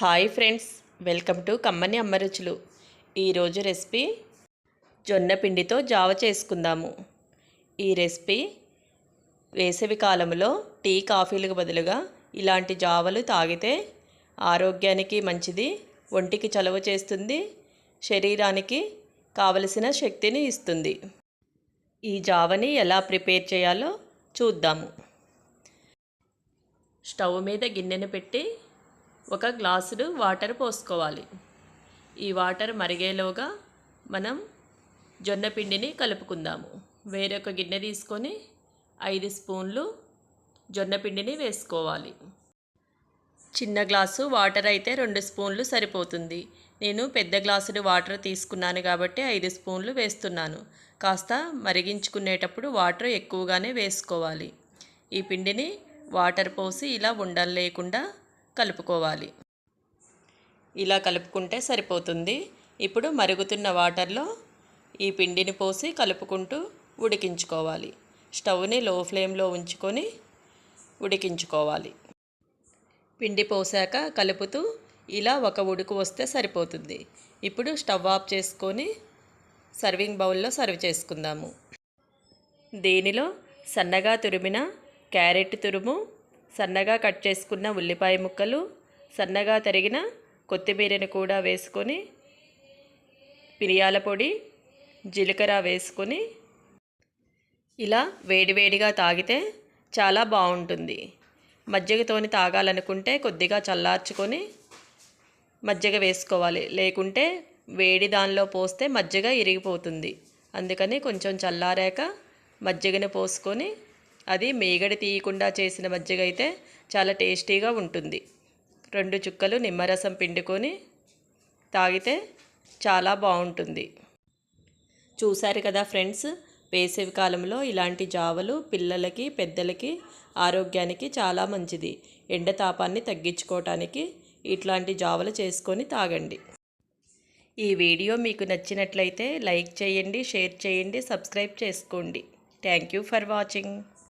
Hi friends welcome to కమ్మని అమ్మరుచులు ఈరోజు recipe జొన్న పిండితో జావ చేసుకుందాము. ఈ రెసిపీ వేసవి కాలంలో టీ కాఫీలకు బదులుగా ఇలాంటి జావలు తాగితే ఆరోగ్యానికి మంచిది ఒంటికి చలవ చేస్తుంది శరీరానికి కావలసిన శక్తిని ఇస్తుంది. ఈ జావని ఎలా ప్రిపేర్ చేయాలో చూద్దాము. స్టవ్ మీద గిన్నెను పెట్టి ఒక గ్లాసుడు వాటర్ పోసుకోవాలి. ఈ వాటర్ మరిగేలోగా మనం జొన్న పిండిని కలుపుకుందాము. వేరొక గిన్నె తీసుకొని ఐదు స్పూన్లు జొన్న పిండిని వేసుకోవాలి. చిన్న గ్లాసు వాటర్ అయితే రెండు స్పూన్లు సరిపోతుంది. నేను పెద్ద గ్లాసుడు వాటర్ తీసుకున్నాను కాబట్టి ఐదు స్పూన్లు వేస్తున్నాను. కాస్త మరిగించుకునేటప్పుడు వాటర్ ఎక్కువగానే వేసుకోవాలి. ఈ పిండిని వాటర్ పోసి ఇలా ఉండలేకుండా లేకుండా కలుపుకోవాలి. ఇలా కలుపుకుంటే సరిపోతుంది. ఇప్పుడు మరుగుతున్న వాటర్లో ఈ పిండిని పోసి కలుపుకుంటూ ఉడికించుకోవాలి. స్టవ్ని లో ఫ్లేమ్లో ఉంచుకొని ఉడికించుకోవాలి. పిండి పోసాక కలుపుతూ ఇలా ఒక ఉడుకు వస్తే సరిపోతుంది. ఇప్పుడు స్టవ్ ఆఫ్ చేసుకొని సర్వింగ్ బౌల్లో సర్వ్ చేసుకుందాము. దీనిలో సన్నగా తురిమిన క్యారెట్ తురుము సన్నగా కట్ చేసుకున్న ఉల్లిపాయ ముక్కలు సన్నగా తరిగిన కొత్తిమీరని కూడా వేసుకొని మిరియాల పొడి జీలకర్ర వేసుకొని ఇలా వేడివేడిగా తాగితే చాలా బాగుంటుంది. మజ్జిగతోని తాగాలనుకుంటే కొద్దిగా చల్లార్చుకొని మజ్జిగ వేసుకోవాలి. లేకుంటే వేడి దానిలో పోస్తే మజ్జిగ ఇరిగిపోతుంది. అందుకని కొంచెం చల్లారాక మజ్జిగని పోసుకొని అది మేగడి తీయకుండా చేసిన మజ్జిగ అయితే చాలా టేస్టీగా ఉంటుంది. రెండు చుక్కలు నిమ్మరసం పిండుకొని తాగితే చాలా బాగుంటుంది. చూశారు కదా ఫ్రెండ్స్ వేసవి కాలంలో ఇలాంటి జావలు పిల్లలకి పెద్దలకి ఆరోగ్యానికి చాలా మంచిది. ఎండ తాపాన్ని తగ్గించుకోవటానికి ఇట్లాంటి జావలు చేసుకొని తాగండి. ఈ వీడియో మీకు నచ్చినట్లయితే లైక్ చేయండి షేర్ చేయండి సబ్స్క్రైబ్ చేసుకోండి. Thank you for watching.